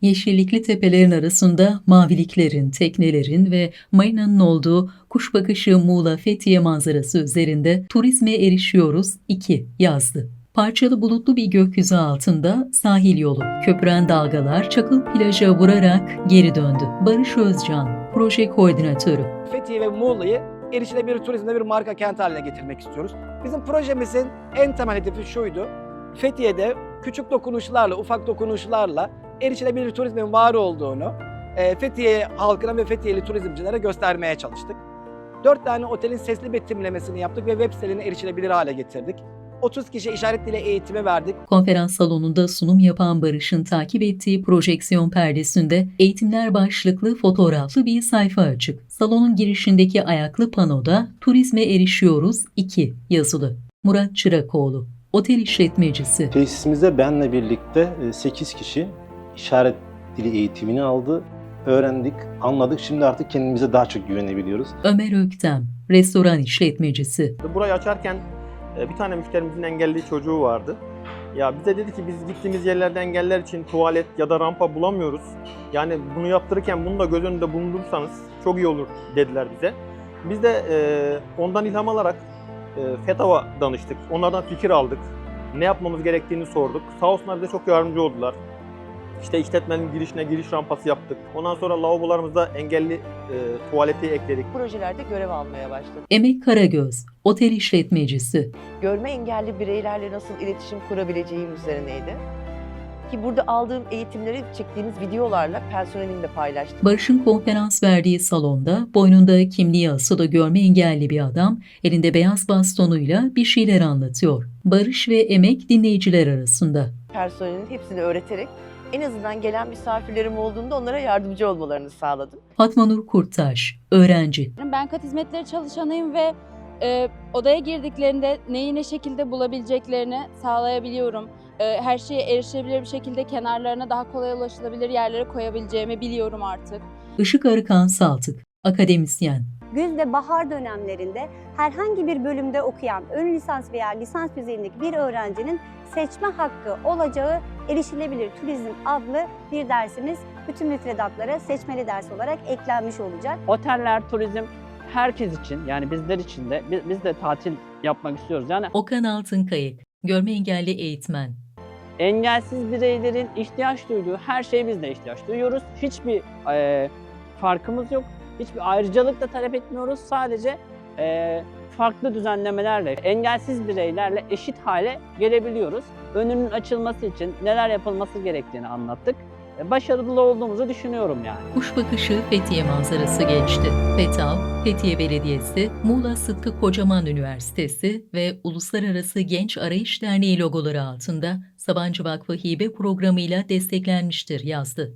Yeşillikli tepelerin arasında maviliklerin, teknelerin ve marinanın olduğu kuş bakışı Muğla Fethiye manzarası üzerinde turizme erişiyoruz 2 yazdı. Parçalı bulutlu bir gökyüzü altında sahil yolu, köpüren dalgalar çakıl plaja vurarak geri döndü. Barış Özcan, proje koordinatörü. Fethiye ve Muğla'yı erişilebilir turizmde bir marka kent haline getirmek istiyoruz. Bizim projemizin en temel hedefi şuydu. Fethiye'de küçük dokunuşlarla, ufak dokunuşlarla erişilebilir turizmin var olduğunu e, Fethiye halkına ve Fethiyeli turizmcilere göstermeye çalıştık. Dört tane otelin sesli betimlemesini yaptık ve web sitelerini erişilebilir hale getirdik. 30 kişi işaret dili eğitimi verdik. Konferans salonunda sunum yapan Barış'ın takip ettiği projeksiyon perdesinde eğitimler başlıklı fotoğraflı bir sayfa açık. Salonun girişindeki ayaklı panoda Turizme Erişiyoruz 2 yazılı. Murat Çırakoğlu, otel işletmecisi. Tesisimizde benle birlikte 8 kişi işaret dili eğitimini aldı. Öğrendik, anladık. Şimdi artık kendimize daha çok güvenebiliyoruz. Ömer Öktem, restoran işletmecisi. Burayı açarken e, bir tane müşterimizin engelli çocuğu vardı. Ya bize dedi ki biz gittiğimiz yerlerde engeller için tuvalet ya da rampa bulamıyoruz. Yani bunu yaptırırken bunu da göz önünde bulundurursanız çok iyi olur dediler bize. Biz de e, ondan ilham alarak e, FETAV'a danıştık. Onlardan fikir aldık. Ne yapmamız gerektiğini sorduk. Sağ olsunlar bize çok yardımcı oldular. İşte işletmenin girişine giriş rampası yaptık. Ondan sonra lavabolarımızda engelli e, tuvaleti ekledik. projelerde görev almaya başladım. Emek Karagöz, otel işletmecisi. Görme engelli bireylerle nasıl iletişim kurabileceğim üzerineydi. Ki burada aldığım eğitimleri çektiğimiz videolarla personelimle paylaştım. Barış'ın konferans verdiği salonda boynunda kimliği asılı görme engelli bir adam elinde beyaz bastonuyla bir şeyler anlatıyor. Barış ve Emek dinleyiciler arasında. Personelin hepsini öğreterek en azından gelen misafirlerim olduğunda onlara yardımcı olmalarını sağladım. Fatma Nur Kurttaş, öğrenci. Ben kat hizmetleri çalışanıyım ve e, odaya girdiklerinde neyi ne şekilde bulabileceklerini sağlayabiliyorum. E, her şeye erişebilir bir şekilde kenarlarına daha kolay ulaşılabilir yerlere koyabileceğimi biliyorum artık. Işık Arıkan Saltık, akademisyen. Güz ve bahar dönemlerinde herhangi bir bölümde okuyan ön lisans veya lisans düzeyindeki bir öğrencinin seçme hakkı olacağı erişilebilir turizm adlı bir dersimiz bütün müfredatlara seçmeli ders olarak eklenmiş olacak. Oteller, turizm herkes için yani bizler için de biz, biz de tatil yapmak istiyoruz. Yani Okan Altınkayık, görme engelli eğitmen. engelsiz bireylerin ihtiyaç duyduğu her şeye biz de ihtiyaç duyuyoruz. Hiçbir eee, farkımız yok. Hiçbir ayrıcalık da talep etmiyoruz. Sadece eee, farklı düzenlemelerle, engelsiz bireylerle eşit hale gelebiliyoruz. Önünün açılması için neler yapılması gerektiğini anlattık. E, Başarılı olduğumuzu düşünüyorum yani. Kuş bakışı Fethiye manzarası geçti. FETAV, Fethiye Belediyesi, Muğla Sıtkı Kocaman Üniversitesi ve Uluslararası Genç Arayış Derneği logoları altında Sabancı Vakfı hibe programıyla desteklenmiştir yazdı.